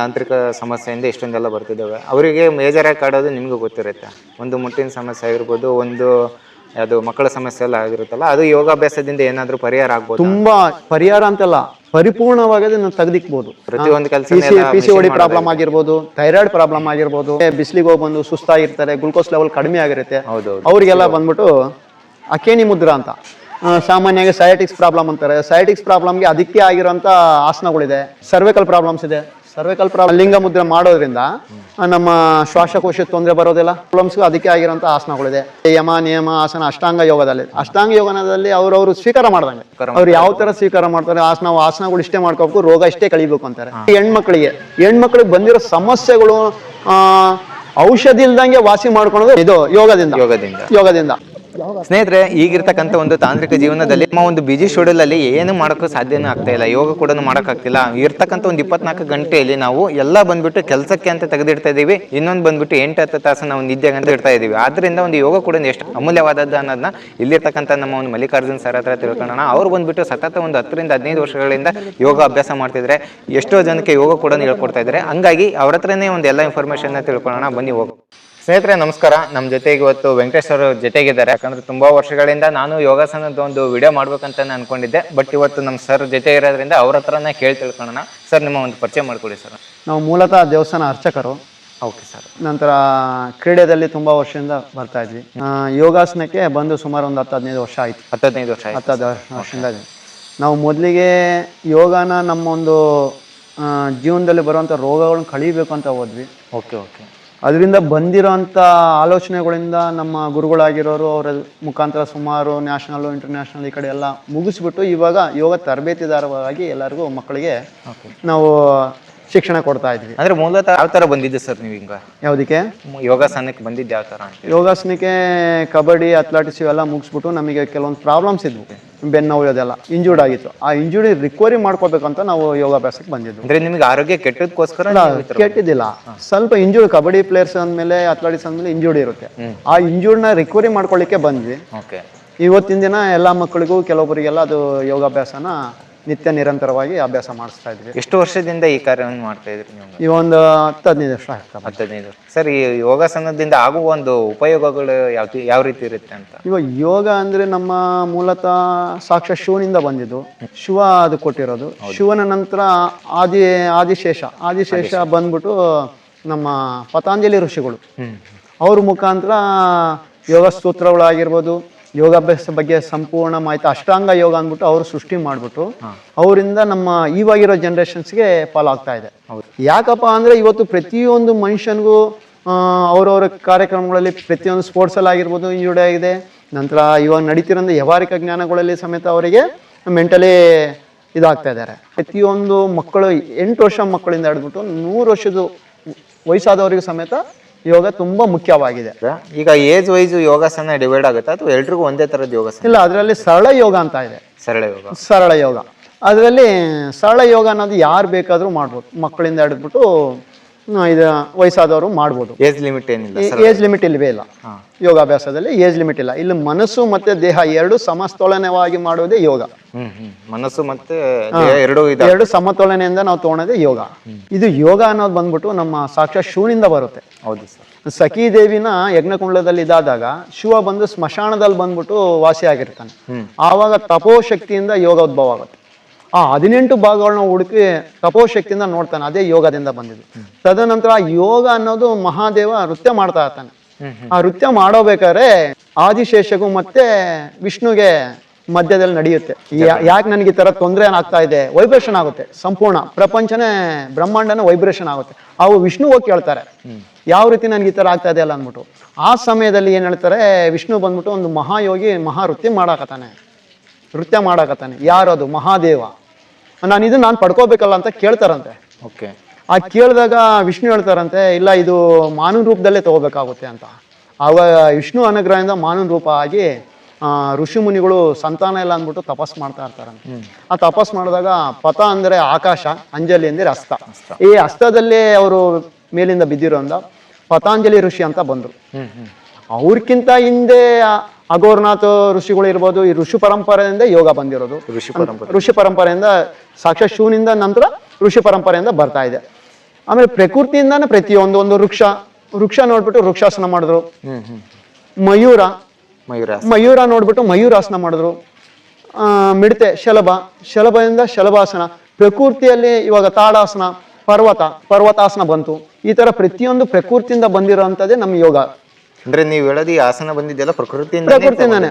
ತಾಂತ್ರಿಕ ಸಮಸ್ಯೆಯಿಂದ ಇಷ್ಟೊಂದೆಲ್ಲ ಬರ್ತಿದ್ದಾವೆ. ಅವರಿಗೆ ಮೇಜರ್ ಆಗಿ ಕಾಡೋದು ನಿಮಗೂ ಗೊತ್ತಿರುತ್ತೆ. ಒಂದು ಮುಟ್ಟಿನ ಸಮಸ್ಯೆ ಆಗಿರ್ಬೋದು ಒಂದು ಅದು ಮಕ್ಕಳ ಸಮಸ್ಯೆ ಎಲ್ಲ ಆಗಿರುತ್ತಲ್ಲ ಅದು ಯೋಗಾಭ್ಯಾಸದಿಂದ ಏನಾದರೂ ಪರಿಹಾರ ಆಗ್ಬೋದು? ತುಂಬಾ ಪರಿಹಾರ ಅಂತಲ್ಲ ಪರಿಪೂರ್ಣವಾಗಿ ಅದನ್ನ ತೆಗೆದಿಕ್ಬೋದು. ಪ್ರತಿಯೊಂದು ಕೆಲಸ P C O D problem ಆಗಿರ್ಬೋದು ಥೈರಾಯ್ಡ್ ಪ್ರಾಬ್ಲಮ್ ಆಗಿರ್ಬೋದು ಬಿಸಿಲಿಗೆ ಹೋಗಿ ಬಂದು ಸುಸ್ತಾಗಿರ್ತಾರೆ ಗ್ಲುಕೋಸ್ ಲೆವೆಲ್ ಕಡಿಮೆ ಆಗಿರುತ್ತೆ. ಹೌದು ಅವರಿಗೆಲ್ಲ ಬಂದ್ಬಿಟ್ಟು ಅಕೇನಿ ಮುದ್ರಾ ಅಂತ. ಸಾಮಾನ್ಯವಾಗಿ ಸೈಟಿಕ್ಸ್ ಪ್ರಾಬ್ಲಮ್ ಅಂತಾರೆ. ಸೈಟಿಕ್ಸ್ ಪ್ರಾಬ್ಲಮ್ಗೆ ಅದಕ್ಕೆ ಆಗಿರೋಂಥ ಆಸನಗಳಿದೆ. ಸರ್ವಿಕಲ್ ಪ್ರಾಬ್ಲಮ್ಸ್ ಇದೆ. ಸರ್ವಿಕಲ್ ಪ್ರಾಬ್ಲಮ್ ಲಿಂಗ ಮುದ್ರೆ ಮಾಡೋದ್ರಿಂದ ನಮ್ಮ ಶ್ವಾಸಕೋಶದ ತೊಂದರೆ ಬರೋದಿಲ್ಲ. ಪ್ರಾಬ್ಲಮ್ಸ್ ಅದಕ್ಕೆ ಆಗಿರೋಂಥ ಆಸನಗಳಿದೆ. ಯಮ ನಿಯಮ ಆಸನ ಅಷ್ಟಾಂಗ ಯೋಗದಲ್ಲಿ. ಅಷ್ಟಾಂಗ ಯೋಗನದಲ್ಲಿ ಅವ್ರವ್ರು ಸ್ವೀಕಾರ ಮಾಡ್ದಂಗೆ. ಅವ್ರು ಯಾವ ತರ ಸ್ವೀಕಾರ ಮಾಡ್ತಾರೆ ಆಸನ ಆಸನಗಳು ಇಷ್ಟೇ ಮಾಡ್ಕೋಬೇಕು ರೋಗ ಇಷ್ಟೇ ಕಳಿಬೇಕು ಅಂತಾರೆ. ಹೆಣ್ಮಕ್ಳಿಗೆ ಹೆಣ್ಮಕ್ಳಿಗೆ ಬಂದಿರೋ ಸಮಸ್ಯೆಗಳು ಆ, ಔಷಧಿ ಇಲ್ದಂಗೆ ವಾಸಿ ಮಾಡ್ಕೊಳೋದು ಇದು ಯೋಗದಿಂದ. ಯೋಗದಿಂದ. ಯೋಗದಿಂದ. ಸ್ನೇಹಿತರೆ, ಈಗಿರ್ತಕ್ಕಂಥ ಒಂದು ತಾಂತ್ರಿಕ ಜೀವನದಲ್ಲಿ ನಮ್ಮ ಒಂದು ಬಿಜಿ ಶೆಡ್ಯೂಲ್ ಅಲ್ಲಿ ಏನು ಮಾಡೋಕ್ಕೂ ಸಾಧ್ಯನೂ ಆಗ್ತಾ ಇಲ್ಲ. ಯೋಗ ಕೂಡ ಮಾಡೋಕ್ಕಾಗ್ತಿಲ್ಲ ಇರ್ತಕ್ಕಂಥ ಒಂದು ಇಪ್ಪತ್ನಾಲ್ಕು ಗಂಟೆಯಲ್ಲಿ ನಾವು ಎಲ್ಲ ಬಂದ್ಬಿಟ್ಟು ಕೆಲಸಕ್ಕೆ ಅಂತ ತೆಗೆದಿಡ್ತಾ ಇದೀವಿ ಇನ್ನೊಂದು ಬಂದ್ಬಿಟ್ಟು ಎಂಟು ಹತ್ತು ತಾಸು ನಾವು ನಿದ್ದೆಗೆ ಅಂತ ಇಡ್ತಾ ಇದೀವಿ ಆದ್ರಿಂದ ಒಂದು ಯೋಗ ಕೂಡ ಎಷ್ಟು ಅಮೂಲ್ಯವಾದದ್ದು ಅನ್ನೋದನ್ನ ಇಲ್ಲಿರ್ತಕ್ಕಂಥ ನಮ್ಮ ಒಂದು ಮಲ್ಲಿಕಾರ್ಜುನ್ ಸರ್ ಹತ್ರ ತಿಳ್ಕೊಳ್ಳೋಣ. ಅವ್ರು ಬಂದ್ಬಿಟ್ಟು ಸತತ ಒಂದು ಹತ್ತರಿಂದ ಹದಿನೈದು ವರ್ಷಗಳಿಂದ ಯೋಗ ಅಭ್ಯಾಸ ಮಾಡ್ತಿದ್ರೆ ಎಷ್ಟೋ ಜನಕ್ಕೆ ಯೋಗ ಕೂಡ ಹೇಳ್ಕೊಡ್ತಾ ಇದ್ದಾರೆ. ಹಂಗಾಗಿ ಅವ್ರ ಹತ್ರನೇ ಒಂದು ಎಲ್ಲ ಇನ್ಫಾರ್ಮೇಶನ್ ತಿಳ್ಕೊಳ್ಳೋಣ. ಬನ್ನಿ ಹೋಗು ಸ್ನೇಹಿತರೆ ನಮಸ್ಕಾರ. ನಮ್ಮ ಜೊತೆಗೆ ಇವತ್ತು ವೆಂಕಟೇಶ್ ಅವರು ಜೊತೆಗಿದ್ದಾರೆ. ಯಾಕಂದ್ರೆ ತುಂಬಾ ವರ್ಷಗಳಿಂದ ನಾನು ಯೋಗಾಸನದ ಒಂದು ವಿಡಿಯೋ ಮಾಡ್ಬೇಕಂತ ಅನ್ಕೊಂಡಿದ್ದೆ. ಬಟ್ ಇವತ್ತು ನಮ್ಮ ಸರ್ ಜೊತೆ ಇರೋದ್ರಿಂದ ಅವ್ರ ಹತ್ರನೇ ಕೇಳಿ ತಿಳ್ಕೊಳ್ಳೋಣ. ಸರ್ ನಿಮ್ಮ ಒಂದು ಪರಿಚಯ ಮಾಡ್ಕೊಡಿ ಸರ್ ನಾವು ಮೂಲತಃ ದೇವಸ್ಥಾನ ಅರ್ಚಕರು. ಓಕೆ ಸರ್ ನಂತರ ಕ್ರೀಡೆಯಲ್ಲಿ ತುಂಬಾ ವರ್ಷದಿಂದ ಬರ್ತಾ ಇದ್ವಿ. ಯೋಗಾಸನಕ್ಕೆ ಬಂದು ಸುಮಾರು ಒಂದು ಹತ್ತು ಹದಿನೈದು ವರ್ಷ ಆಯ್ತು. ಹತ್ತು ಹದಿನೈದು ವರ್ಷ ಆಯ್ತು. ಹತ್ತು ಹದಿನೈದು ವರ್ಷದಿಂದ ನಾವು ಮೊದಲಿಗೆ ಯೋಗನ ನಮ್ಮ ಒಂದು ಜೀವನದಲ್ಲಿ ಬರುವಂಥ ರೋಗಗಳನ್ನ ಕಳೀಬೇಕು ಅಂತ ಹೋದ್ವಿ. ಓಕೆ ಓಕೆ ಅದರಿಂದ ಬಂದಿರೋಂಥ ಆಲೋಚನೆಗಳಿಂದ ನಮ್ಮ ಗುರುಗಳಾಗಿರೋರು ಅವರ ಮುಖಾಂತರ ಸುಮಾರು ನ್ಯಾಷನಲ್ ಇಂಟರ್ನ್ಯಾಷನಲ್ ಈ ಕಡೆ ಎಲ್ಲ ಮುಗಿಸ್ಬಿಟ್ಟು ಇವಾಗ ಯೋಗ ತರಬೇತಿದಾರವಾಗಿ ಎಲ್ಲರಿಗೂ ಮಕ್ಕಳಿಗೆ ನಾವು ಶಿಕ್ಷಣ ಕೊಡ್ತಾ ಇದ್ವಿ. ಅಂದ್ರೆ ಮೂಲತಃ ಯಾವ ತರ ಬಂದಿದ್ದೆ ಸರ್ ನೀವು ಈಗ? ಯಾವುದಕ್ಕೆ? ಯೋಗಾಸನಕ್ಕೆ ಬಂದಿದ್ದು ಯಾವ ತರ ಅಂತ ಯೋಗಾಸನಕ್ಕೆ ಕಬಡ್ಡಿ ಅಥ್ಲೆಟಿಕ್ಸ್ ಇವೆಲ್ಲ ಮುಗಿಸ್ಬಿಟ್ಟು ನಮಗೆ ಕೆಲವೊಂದು ಪ್ರಾಬ್ಲಮ್ಸ್ ಇದ್ವು. ಬೆನ್ನು ನೋವು ಇದೆಲ್ಲ ಇಂಜೂರ್ಡ್ ಆಗಿತ್ತು. ಆ ಇಂಜುರಿ ರಿಕವರಿ ಮಾಡ್ಕೋಬೇಕಂತ ನಾವು ಯೋಗಾಭ್ಯಾಸಕ್ಕೆ ಬಂದಿದ್ವಿ ಅಂದ್ರೆ ನಿಮಗೆ ಆರೋಗ್ಯ ಕೆಟ್ಟದಕ್ಕೋಸ್ಕರ ಕೆಟ್ಟಿದ್ದಿಲ್ಲ. ಸ್ವಲ್ಪ ಇಂಜೂರ್ ಕಬಡ್ಡಿ ಪ್ಲೇಯರ್ಸ್ ಅಂದ್ಮೇಲೆ ಅಥ್ಲೆಟಿಕ್ಸ್ ಅಂದಮೇಲೆ ಇಂಜೂರ್ಡ್ ಇರುತ್ತೆ. ಆ ಇಂಜೂರ್ಡ್ನ ರಿಕವರಿ ಮಾಡ್ಕೊಳ್ಳಿಕ್ಕೆ ಬಂದ್ವಿ. ಇವತ್ತಿನ ದಿನ ಎಲ್ಲ ಮಕ್ಕಳಿಗೂ ಕೆಲವೊಬ್ಬರಿಗೆಲ್ಲ ಅದು ಯೋಗಾಭ್ಯಾಸನ ನಿತ್ಯ ನಿರಂತರವಾಗಿ ಅಭ್ಯಾಸ ಮಾಡಿಸ್ತಾ ಇದ್ವಿ. ಎಷ್ಟು ವರ್ಷದಿಂದ ಈ ಕಾರ್ಯವನ್ನು ಮಾಡ್ತಾ ಇದ್ರಿ ನೀವು? ಈ ಒಂದು ಹತ್ತು ಹದಿನೈದು ವರ್ಷ ಆಗ್ತದೆ ಹದಿನೈದು ಸರ್ ಈ ಯೋಗಾಸನದಿಂದ ಆಗುವ ಒಂದು ಉಪಯೋಗಗಳು ಯಾವ ಯಾವ ರೀತಿ ಇರುತ್ತೆ ಅಂತ? ಇವಾಗ ಯೋಗ ಅಂದ್ರೆ ನಮ್ಮ ಮೂಲತಃ ಸಾಕ್ಷ ಶಿವನಿಂದ ಬಂದಿದ್ದು. ಶಿವ ಅದು ಕೊಟ್ಟಿರೋದು. ಶಿವನ ನಂತರ ಆದಿ ಆದಿಶೇಷ ಆದಿಶೇಷ ಬಂದ್ಬಿಟ್ಟು ನಮ್ಮ ಪತಾಂಜಲಿ ಋಷಿಗಳು. ಅವ್ರ ಮುಖಾಂತರ ಯೋಗ ಸೂತ್ರಗಳಾಗಿರ್ಬೋದು ಯೋಗಾಭ್ಯಾಸ ಬಗ್ಗೆ ಸಂಪೂರ್ಣ ಮಾಹಿತಿ ಅಷ್ಟಾಂಗ ಯೋಗ ಅಂದ್ಬಿಟ್ಟು ಅವರು ಸೃಷ್ಟಿ ಮಾಡಿಬಿಟ್ಟು ಅವರಿಂದ ನಮ್ಮ ಇವಾಗಿರೋ ಜನ್ರೇಷನ್ಸ್ಗೆ ಫಾಲೋ ಆಗ್ತಾ ಇದೆ ಯಾಕಪ್ಪ ಅಂದ್ರೆ ಇವತ್ತು ಪ್ರತಿಯೊಂದು ಮನುಷ್ಯನಿಗೂ ಅವರವರ ಕಾರ್ಯಕ್ರಮಗಳಲ್ಲಿ ಪ್ರತಿಯೊಂದು ಸ್ಪೋರ್ಟ್ಸಲ್ಲಿ ಆಗಿರ್ಬೋದು ಇಂಜುರಿ ಆಗಿದೆ. ನಂತರ ಇವಾಗ ನಡೀತಿರೋಂಥ ವ್ಯವಹಾರಿಕ ಜ್ಞಾನಗಳಲ್ಲಿ ಸಮೇತ ಅವರಿಗೆ ಮೆಂಟಲಿ ಇದಾಗ್ತಾ ಇದ್ದಾರೆ. ಪ್ರತಿಯೊಂದು ಮಕ್ಕಳು ಎಂಟು ವರ್ಷ ಮಕ್ಕಳಿಂದ ಹಿಡಿದ್ಬಿಟ್ಟು ನೂರು ವರ್ಷದ ವಯಸ್ಸಾದವರಿಗೂ ಸಮೇತ ಯೋಗ ತುಂಬಾ ಮುಖ್ಯವಾಗಿದೆ. ಈಗ ಏಜ್ ವೈಸ್ ಯೋಗಾಸನ ಡಿವೈಡ್ ಆಗುತ್ತೆ ಅಥವಾ ಎಲ್ರಿಗೂ ಒಂದೇ ತರದ ಯೋಗಾಸನ? ಇಲ್ಲ ಅದರಲ್ಲಿ ಸರಳ ಯೋಗ ಅಂತ ಇದೆ. ಸರಳ ಯೋಗ. ಸರಳ ಯೋಗ. ಅದರಲ್ಲಿ ಸರಳ ಯೋಗ ಅನ್ನೋದು ಯಾರು ಬೇಕಾದರೂ ಮಾಡ್ಬೋದು. ಮಕ್ಕಳಿಂದ ಹಿಡಿದ್ಬಿಟ್ಟು ಇದು ವಯಸ್ಸಾದವರು ಮಾಡ್ಬೋದು. ಏಜ್ ಲಿಮಿಟ್ ಏನಿಲ್ಲ ಏಜ್ ಲಿಮಿಟ್ ಇಲ್ವೇ ಇಲ್ಲ. ಯೋಗಾಭ್ಯಾಸದಲ್ಲಿ ಏಜ್ ಲಿಮಿಟ್ ಇಲ್ಲ. ಇಲ್ಲಿ ಮನಸ್ಸು ಮತ್ತೆ ದೇಹ ಎರಡು ಸಮತೋಲನವಾಗಿ ಮಾಡೋದೇ ಯೋಗ. ಮನಸ್ಸು ಮತ್ತೆ ಎರಡೂ ಎರಡು ಸಮತೋಲನೆಯಿಂದ ನಾವು ತಗೊಳೋದೇ ಯೋಗ. ಇದು ಯೋಗ ಅನ್ನೋದು ಬಂದ್ಬಿಟ್ಟು ನಮ್ಮ ಸಾಕ್ಷಾತ್ ಶೂನಿಂದ ಬರುತ್ತೆ. ಹೌದು ಸರ್. ಸಖಿ ದೇವಿನ ಯಜ್ಞಕುಂಡದಲ್ಲಿ ಇದಾದಾಗ ಶಿವ ಬಂದು ಸ್ಮಶಾನದಲ್ಲಿ ಬಂದ್ಬಿಟ್ಟು ವಾಸಿಯಾಗಿರ್ತಾನೆ. ಆವಾಗ ತಪೋಶಕ್ತಿಯಿಂದ ಯೋಗ ಉದ್ಭವ ಆಗುತ್ತೆ. ಆ ಹದಿನೆಂಟು ಭಾಗಗಳನ್ನ ಹುಡುಕಿ ತಪೋಶಕ್ತಿಯಿಂದ ನೋಡ್ತಾನೆ ಅದೇ ಯೋಗದಿಂದ ಬಂದಿದ್ದು. ತದನಂತರ ಯೋಗ ಅನ್ನೋದು ಮಹಾದೇವ ನೃತ್ಯ ಮಾಡ್ತಾ ಇರ್ತಾನೆ. ಆ ನೃತ್ಯ ಮಾಡೋಬೇಕಾದ್ರೆ ಆದಿಶೇಷಗೂ ಮತ್ತೆ ವಿಷ್ಣುಗೆ ಮಧ್ಯದಲ್ಲಿ ನಡೆಯುತ್ತೆ. ಯಾಕೆ? ನನಗೆ ಈ ತರ ತೊಂದರೆ ಏನಾಗ್ತಾ ಇದೆ? ವೈಬ್ರೇಷನ್ ಆಗುತ್ತೆ ಸಂಪೂರ್ಣ. ಪ್ರಪಂಚನೇ ಬ್ರಹ್ಮಾಂಡನೇ ವೈಬ್ರೇಷನ್ ಆಗುತ್ತೆ. ಅವು ವಿಷ್ಣು ಹೋಗಿ ಕೇಳ್ತಾರೆ. ಯಾವ ರೀತಿ ನನಗೆ ಈ ತರ ಆಗ್ತಾ ಇದೆ ಅಲ್ಲ ಅಂದ್ಬಿಟ್ಟು. ಆ ಸಮಯದಲ್ಲಿ ಏನ್ ಹೇಳ್ತಾರೆ ವಿಷ್ಣು ಬಂದ್ಬಿಟ್ಟು ಒಂದು ಮಹಾಯೋಗಿ ಮಹಾ ನೃತ್ಯ ಮಾಡಾಕತ್ತಾನೆ. ನೃತ್ಯ ಮಾಡಾಕತ್ತಾನೆ. ಯಾರದು? ಮಹಾದೇವ. ನಾನು ಇದನ್ನ ನಾನು ಪಡ್ಕೋಬೇಕಲ್ಲ ಅಂತ ಕೇಳ್ತಾರಂತೆ. ಓಕೆ. ಆ ಕೇಳಿದಾಗ ವಿಷ್ಣು ಹೇಳ್ತಾರಂತೆ ಇಲ್ಲ ಇದು ಮಾನವ ರೂಪದಲ್ಲೇ ತಗೋಬೇಕಾಗುತ್ತೆ ಅಂತ. ಆವಾಗ ವಿಷ್ಣು ಅನುಗ್ರಹದಿಂದ ಮಾನವ ರೂಪ ಆಗಿ ಆ, ಋಷಿ ಮುನಿಗಳು ಸಂತಾನ ಇಲ್ಲ ಅಂದ್ಬಿಟ್ಟು ತಪಸ್ ಮಾಡ್ತಾ ಇರ್ತಾರಂತೆ. ಆ ತಪಸ್ ಮಾಡಿದಾಗ ಪಥ ಅಂದ್ರೆ ಆಕಾಶ ಅಂಜಲಿ ಅಂದ್ರೆ ಹಸ್ತ ಈ ಅಸ್ತದಲ್ಲಿ ಅವರು ಮೇಲಿಂದ ಬಿದ್ದಿರೋಂದ ಪತಾಂಜಲಿ ಋಷಿ ಅಂತ ಬಂದರು. ಅವ್ರಕ್ಕಿಂತ ಹಿಂದೆ ಅಗೋರ್ನಾಥ್ ಋಷಿಗಳು ಇರ್ಬೋದು ಈ ಋಷಿ ಪರಂಪರೆಯಿಂದ ಯೋಗ ಬಂದಿರೋದು. ಋಷಿ ಪರಂಪರೆ. ಋಷಿ ಪರಂಪರೆಯಿಂದ ಸಾಕ್ಷಾತ್ ಶೂನಿಂದ ನಂತರ ಋಷಿ ಪರಂಪರೆಯಿಂದ ಬರ್ತಾ ಇದೆ. ಆಮೇಲೆ ಪ್ರಕೃತಿಯಿಂದಾನೆ ಪ್ರತಿಯೊಂದು ಒಂದು ವೃಕ್ಷ ವೃಕ್ಷ ನೋಡ್ಬಿಟ್ಟು ವೃಕ್ಷಾಸನ ಮಾಡಿದ್ರು. ಮಯೂರ. ಮಯೂರ ಮಯೂರ ನೋಡ್ಬಿಟ್ಟು ಮಯೂರಾಸನ ಮಾಡಿದ್ರು. ಆ, ಮಿಡತೆ ಶಲಭ ಶಲಭದಿಂದ ಶಲಭಾಸನ ಪ್ರಕೃತಿಯಲ್ಲಿ ಇವಾಗ ತಾಡಾಸನ ಪರ್ವತ ಪರ್ವತಾಸನ ಬಂತು. ಈ ತರ ಪ್ರತಿಯೊಂದು ಪ್ರಕೃತಿಯಿಂದ ಬಂದಿರೋಂಥದ್ದೇ ನಮ್ಮ ಯೋಗ. ಅಂದ್ರೆ ನೀವು ಹೇಳೋದು ಈ ಆಸನ ಬಂದಿದ್ದೆಲ್ಲ ಪ್ರಕೃತಿಯಿಂದ ಪ್ರಕೃತಿಯಿಂದಾನೆ.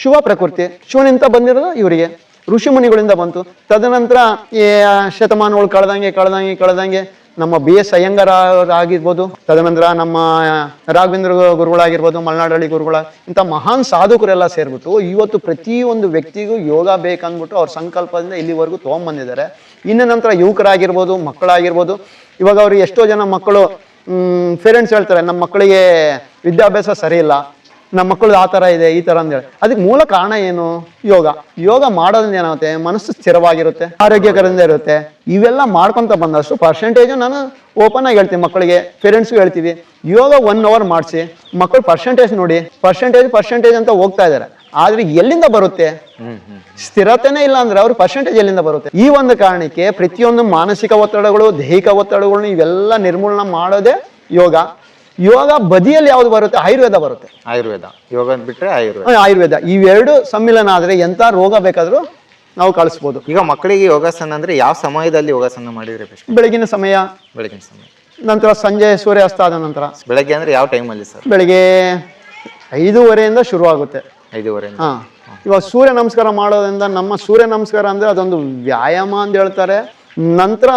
ಶಿವ ಪ್ರಕೃತಿ. ಶಿವನಿಂದ ಬಂದಿರೋದು ಇವರಿಗೆ. ಋಷಿ ಮುನಿಗಳಿಂದ ಬಂತು. ತದನಂತರ ಈ ಶತಮಾನಗಳು ಕಳೆದಂಗೆ ಕಳೆದಂಗೆ ಕಳೆದಂಗೆ ನಮ್ಮ ಬಿ ಎಸ್ ಅಯ್ಯಂಗಾರ ಆಗಿರ್ಬೋದು ತದನಂತರ ನಮ್ಮ ರಾಘವೇಂದ್ರ ಗುರುಗಳಾಗಿರ್ಬೋದು ಮಲೆನಾಡಳ್ಳಿ ಗುರುಗಳ ಇಂಥ ಮಹಾನ್ ಸಾಧಕರೆಲ್ಲ ಸೇರ್ಬಿಟ್ಟು ಇವತ್ತು ಪ್ರತಿಯೊಂದು ವ್ಯಕ್ತಿಗೂ ಯೋಗ ಬೇಕಂದ್ಬಿಟ್ಟು ಅವ್ರ ಸಂಕಲ್ಪದಿಂದ ಇಲ್ಲಿವರೆಗೂ ತೊಗೊಂಬಂದಿದ್ದಾರೆ ಇನ್ನು ನಂತರ ಯುವಕರಾಗಿರ್ಬೋದು ಮಕ್ಕಳಾಗಿರ್ಬೋದು ಇವಾಗ ಅವ್ರಿಗೆ ಎಷ್ಟೋ ಜನ ಮಕ್ಕಳು ಪೇರೆಂಟ್ಸ್ ಹೇಳ್ತಾರೆ ನಮ್ಮ ಮಕ್ಕಳಿಗೆ ವಿದ್ಯಾಭ್ಯಾಸ ಸರಿ ಇಲ್ಲ ನಮ್ಮ ಮಕ್ಕಳು ಆ ಥರ ಇದೆ, ಈ ಥರ ಅಂತೇಳಿ ಅದಕ್ಕೆ ಮೂಲ ಕಾರಣ ಏನು? ಯೋಗ. ಯೋಗ ಮಾಡೋದ್ರಿಂದ ಏನಾಗುತ್ತೆ? ಮನಸ್ಸು ಸ್ಥಿರವಾಗಿರುತ್ತೆ, ಆರೋಗ್ಯಕರದಿಂದ ಇರುತ್ತೆ. ಇವೆಲ್ಲ ಮಾಡ್ಕೊತ ಬಂದಷ್ಟು ಪರ್ಸೆಂಟೇಜು ನಾನು ಓಪನ್ ಆಗಿ ಹೇಳ್ತೀನಿ ಮಕ್ಕಳಿಗೆ ಪೇರೆಂಟ್ಸ್ಗೂ ಹೇಳ್ತೀವಿ. ಯೋಗ ಒನ್ ಅವರ್ ಮಾಡಿಸಿ, ಮಕ್ಕಳು ಪರ್ಸೆಂಟೇಜ್ ನೋಡಿ ಪರ್ಸೆಂಟೇಜ್ ಪರ್ಸೆಂಟೇಜ್ ಅಂತ ಹೋಗ್ತಾ ಇದ್ದಾರೆ. ಆದ್ರೆ ಎಲ್ಲಿಂದ ಬರುತ್ತೆ? ಸ್ಥಿರತೆನೇ ಇಲ್ಲ ಅಂದ್ರೆ ಅವ್ರ ಪರ್ಸೆಂಟೇಜ್ ಎಲ್ಲಿಂದ ಬರುತ್ತೆ? ಈ ಒಂದು ಕಾರಣಕ್ಕೆ ಪ್ರತಿಯೊಂದು ಮಾನಸಿಕ ಒತ್ತಡಗಳು ದೈಹಿಕ ಒತ್ತಡಗಳು ಇವೆಲ್ಲ ನಿರ್ಮೂಲನ ಮಾಡೋದೇ ಯೋಗ. ಯೋಗ ಬದಿಯಲ್ಲಿ ಯಾವ್ದು ಬರುತ್ತೆ? ಆಯುರ್ವೇದ ಬರುತ್ತೆ. ಆಯುರ್ವೇದ. ಯೋಗ ಬಿಟ್ರೆ ಆಯುರ್ವೇದ. ಆಯುರ್ವೇದ. ಇವೆರಡು ಸಮ್ಮಿಲನ ಆದ್ರೆ ಎಂತ ರೋಗ ಬೇಕಾದ್ರೂ ನಾವು ಕಳಿಸ್ಬೋದು. ಈಗ ಮಕ್ಕಳಿಗೆ ಯೋಗಾಸನ ಅಂದ್ರೆ ಯಾವ ಸಮಯದಲ್ಲಿ ಯೋಗಾಸನ ಮಾಡಿದ್ರೆ ಬೆಸ್ಟ್ ಬೆಳಗಿನ ಸಮಯ ಬೆಳಗಿನ ಸಮಯ. ನಂತರ ಸಂಜೆ ಸೂರ್ಯಾಸ್ತ ಆದ ನಂತರ. ಬೆಳಗ್ಗೆ ಅಂದ್ರೆ ಯಾವ ಟೈಮಲ್ಲಿ ಸರ್? ಬೆಳಿಗ್ಗೆ ಐದೂವರೆಯಿಂದ ಶುರುವಾಗುತ್ತೆ. ಐದೂವರೆ ಹಾಂ. ಇವಾಗ ಸೂರ್ಯ ನಮಸ್ಕಾರ ಮಾಡೋದ್ರಿಂದ ನಮ್ಮ ಸೂರ್ಯ ನಮಸ್ಕಾರ ಅಂದ್ರೆ ಅದೊಂದು ವ್ಯಾಯಾಮ ಅಂತ ಹೇಳ್ತಾರೆ. ನಂತರ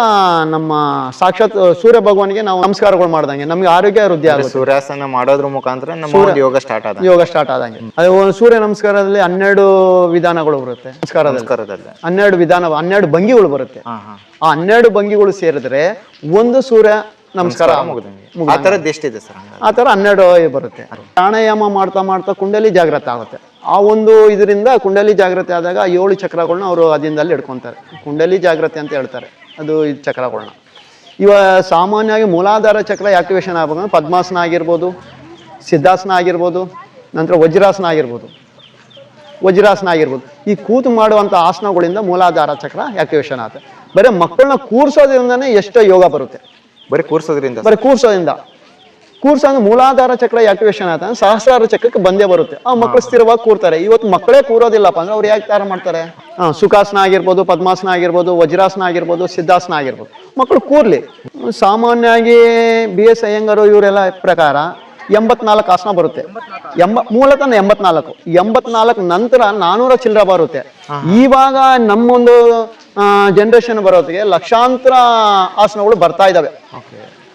ನಮ್ಮ ಸಾಕ್ಷಾತ್ ಸೂರ್ಯ ಭಗವಾನಿಗೆ ನಾವು ನಮಸ್ಕಾರಗಳು ಮಾಡ್ದಂಗೆ. ನಮ್ಗೆ ಆರೋಗ್ಯ ವೃದ್ಧಿ ಆಗುತ್ತೆ. ಸೂರ್ಯಾಸನ ಮಾಡೋದ್ರ ಮುಖಾಂತರ ನಮ್ಮ ಯೋಗ ಸ್ಟಾರ್ಟ್ ಆದ ಯೋಗ ಸ್ಟಾರ್ಟ್ ಆದಂಗೆ. ಅದು ಒಂದು ಸೂರ್ಯ ನಮಸ್ಕಾರದಲ್ಲಿ ಹನ್ನೆರಡು ವಿಧಾನಗಳು ಬರುತ್ತೆ. ನಮಸ್ಕಾರದಲ್ಲಿ. ಹನ್ನೆರಡು ವಿಧಾನ ಹನ್ನೆರಡು ಭಂಗಿಗಳು ಬರುತ್ತೆ. ಆ ಹನ್ನೆರಡು ಭಂಗಿಗಳು ಸೇರಿದ್ರೆ ಒಂದು ಸೂರ್ಯ ನಮಸ್ಕಾರ. ಆ ಥರದ್ದು ಇದೆ ಸರ್? ಆ ಥರ ಹನ್ನೆರಡು ಬರುತ್ತೆ. ಪ್ರಾಣಾಯಾಮ ಮಾಡ್ತಾ ಮಾಡ್ತಾ ಕುಂಡಲಿ ಜಾಗ್ರತೆ ಆಗುತ್ತೆ. ಆ ಒಂದು ಇದರಿಂದ ಕುಂಡಲಿ ಜಾಗ್ರತೆ ಆದಾಗ ಏಳು ಚಕ್ರಗಳನ್ನ ಅವರು ಅದಿಂದಲ್ಲಿ ಹಿಡ್ಕೊತಾರೆ ಕುಂಡಲಿ ಜಾಗ್ರತೆ ಅಂತ ಹೇಳ್ತಾರೆ. ಅದು ಈ ಚಕ್ರಗಳನ್ನ ಇವ ಸಾಮಾನ್ಯವಾಗಿ ಮೂಲಾಧಾರ ಚಕ್ರ ಆಕ್ಟಿವೇಶನ್ ಆಗ್ಬೇಕಂದ್ರೆ ಪದ್ಮಾಸನ ಆಗಿರ್ಬೋದು ಸಿದ್ಧಾಸನ ಆಗಿರ್ಬೋದು ನಂತರ ವಜ್ರಾಸನ ಆಗಿರ್ಬೋದು. ವಜ್ರಾಸನ ಆಗಿರ್ಬೋದು. ಈ ಕೂತು ಮಾಡುವಂಥ ಆಸನಗಳಿಂದ ಮೂಲಾಧಾರ ಚಕ್ರ ಆಕ್ಟಿವೇಶನ್ ಆಗುತ್ತೆ. ಬರೀ ಮಕ್ಕಳನ್ನ ಕೂರಿಸೋದ್ರಿಂದನೇ ಎಷ್ಟೋ ಯೋಗ ಬರುತ್ತೆ. ಬರೀ ಕೂರ್ಸೋದ್ರಿಂದ ಬರೀ ಕೂರ್ಸೋದ್ರಿಂದ. ಕೂರ್ಸೋದು ಮೂಲಾಧಾರ ಚಕ್ರ ಆಕ್ಟಿವೇಶನ್ ಆಯ್ತು? ಅಂದ್ರೆ ಸಹಸ್ರಾರ ಚಕ್ರಕ್ಕೆ ಬಂದೇ ಬರುತ್ತೆ. ಆ ಮಕ್ಕಳು ಸ್ಥಿರವಾಗಿ ಕೂರ್ತಾರೆ. ಇವತ್ತು ಮಕ್ಕಳೇ ಕೂರೋದಿಲ್ಲಪ್ಪ ಅಂದ್ರೆ ಅವ್ರು ಯಾಕೆ ತಯಾರು ಮಾಡ್ತಾರೆ? ಹಾ ಸುಖಾಸನ ಆಗಿರ್ಬೋದು ಪದ್ಮಾಸನ ಆಗಿರ್ಬೋದು ವಜ್ರಾಸನ ಆಗಿರ್ಬೋದು ಸಿದ್ಧಾಸನ ಆಗಿರ್ಬೋದು. ಮಕ್ಕಳು ಕೂರ್ಲಿ. ಸಾಮಾನ್ಯವಾಗಿ ಬಿ ಎಸ್ ಅಯ್ಯಂಗರು ಇವರೆಲ್ಲ ಪ್ರಕಾರ ಎಂಬತ್ನಾಲ್ಕು ಆಸನ ಬರುತ್ತೆ. ಎಂಬ ಮೂಲತಃ ಎಂಬತ್ನಾಲ್ಕು. ಎಂಬತ್ನಾಲ್ಕು ನಂತರ ನಾನೂರ ಚಿಲ್ಲರ ಬರುತ್ತೆ. ಇವಾಗ ನಮ್ಮೊಂದು ಜನರೇಷನ್ ಬರೋತ್ತಿಗೆ ಲಕ್ಷಾಂತರ ಆಸನಗಳು ಬರ್ತಾ ಇದಾವೆ.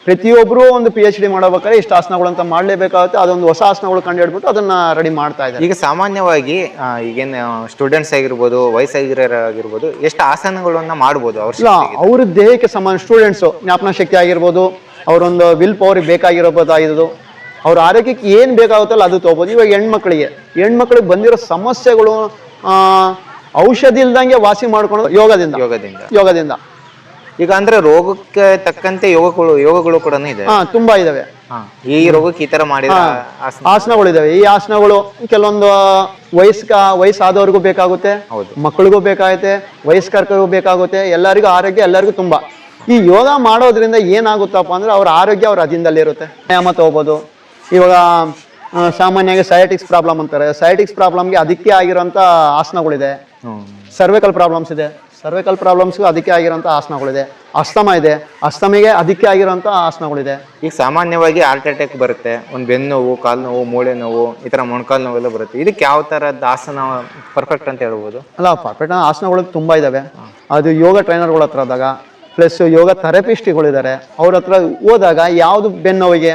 ಪ್ರತಿಯೊಬ್ಬರು ಒಂದು ಪಿ ಎಚ್ ಡಿ ಮಾಡಬೇಕಾದ್ರೆ ಇಷ್ಟು ಆಸನಗಳು ಅಂತ ಮಾಡಲೇಬೇಕಾಗುತ್ತೆ ಅದೊಂದು ಹೊಸ ಆಸನಗಳು ಕಂಡು ಹಿಡ್ಬಿಟ್ಟು ಅದನ್ನ ರೆಡಿ ಮಾಡ್ತಾ ಇದ್ದಾರೆ. ಈಗ ಸಾಮಾನ್ಯವಾಗಿ ಈಗೇನು ಸ್ಟೂಡೆಂಟ್ಸ್ ಆಗಿರ್ಬೋದು ವಯಸ್ಸಾಗಿರೋರಾಗಿರ್ಬೋದು ಎಷ್ಟು ಆಸನಗಳನ್ನ ಮಾಡ್ಬೋದು ಅವ್ರ ಅವ್ರ ದೇಹಕ್ಕೆ ಸಮಾನ ಸ್ಟೂಡೆಂಟ್ಸು ಜ್ಞಾಪನ ಶಕ್ತಿ ಆಗಿರ್ಬೋದು ಅವರೊಂದು ವಿಲ್ ಪವರ್ಗೆ ಬೇಕಾಗಿರೋದಾಗಿರೋದು ಅವ್ರ ಆರೋಗ್ಯಕ್ಕೆ ಏನು ಬೇಕಾಗುತ್ತಲ್ಲ ಅದು ತಗೋಬೋದು. ಇವಾಗ ಹೆಣ್ಮಕ್ಳಿಗೆ ಹೆಣ್ಮಕ್ಳಿಗೆ ಬಂದಿರೋ ಸಮಸ್ಯೆಗಳು ಔಷಧಿ ಇಲ್ದಂಗೆ ವಾಸಿ ಮಾಡ್ಕೊಳೋದು ಯೋಗದಿಂದ. ಯೋಗದಿಂದ. ಯೋಗದಿಂದ. ಈಗ ಅಂದ್ರೆ ರೋಗಕ್ಕೆ ತಕ್ಕಂತೆ ಯೋಗಗಳು ಯೋಗಗಳು ಕೂಡ ಇದೆ. ಹಾ ತುಂಬಾ ಇದಾವೆ. ಈ ರೋಗಕ್ಕೆ ಈ ತರ ಮಾಡಿದ ಆಸನಗಳು ಇದಾವೆ. ಈ ಆಸನಗಳು ಕೆಲವೊಂದು ವಯಸ್ಕ ವಯಸ್ಸಾದವ್ರಿಗೂ ಬೇಕಾಗುತ್ತೆ. ಮಕ್ಕಳಿಗೂ ಬೇಕಾಗುತ್ತೆ ವಯಸ್ಕರ್ಕರಿಗೂ ಬೇಕಾಗುತ್ತೆ ಎಲ್ಲರಿಗೂ ಆರೋಗ್ಯ ಎಲ್ಲರಿಗೂ ತುಂಬಾ. ಈ ಯೋಗ ಮಾಡೋದ್ರಿಂದ ಏನಾಗುತ್ತಪ್ಪ ಅಂದ್ರೆ ಅವ್ರ ಆರೋಗ್ಯ ಅವ್ರ ಅದಿಂದಲೇ ಇರುತ್ತೆ. ವ್ಯಾಯಾಮ ತಗೋಬಹುದು ಇವಾಗ ಸಾಮಾನ್ಯವಾಗಿ ಸೈಟಿಕ್ಸ್ ಪ್ರಾಬ್ಲಮ್ ಅಂತಾರೆ. ಸೈಟಿಕ್ಸ್ ಪ್ರಾಬ್ಲಮ್ಗೆ ಅದಕ್ಕೆ ಆಗಿರೋಂಥ ಆಸನಗಳಿದೆ. ಸರ್ವೈಕಲ್ ಪ್ರಾಬ್ಲಮ್ಸ್ ಇದೆ. ಸರ್ವೈಕಲ್ ಪ್ರಾಬ್ಲಮ್ಸ್ಗೂ ಅದಕ್ಕೆ ಆಗಿರೋಂಥ ಆಸನಗಳಿದೆ. ಅಸ್ತಮ ಇದೆ. ಅಸ್ತಮಿಗೆ ಅದಕ್ಕೆ ಆಗಿರೋಂಥ ಆಸನಗಳಿದೆ. ಈಗ ಸಾಮಾನ್ಯವಾಗಿ ಹಾರ್ಟ್ ಅಟ್ಯಾಕ್ ಬರುತ್ತೆ. ಒಂದು ಬೆನ್ನು ನೋವು ಕಾಲು ನೋವು ಮೂಳೆ ನೋವು ಈ ಥರ ಮೊಣಕಾಲು ನೋವೆಲ್ಲ ಬರುತ್ತೆ. ಇದಕ್ಕೆ ಯಾವ ಥರದ ಆಸನ ಪರ್ಫೆಕ್ಟ್ ಅಂತ ಹೇಳ್ಬೋದು? ಅಲ್ಲ ಪರ್ಫೆಕ್ಟ್ ಆಸನಗಳು ತುಂಬ ಇದ್ದಾವೆ ಅದು ಯೋಗ ಟ್ರೈನರ್ಗಳ ಹತ್ರ ಆದಾಗ ಪ್ಲಸ್ ಯೋಗ ಥೆರಪಿಸ್ಟ್ಗಳಿದ್ದಾರೆ. ಅವ್ರ ಹತ್ರ ಹೋದಾಗ ಯಾವುದು ಬೆನ್ನೋವಿಗೆ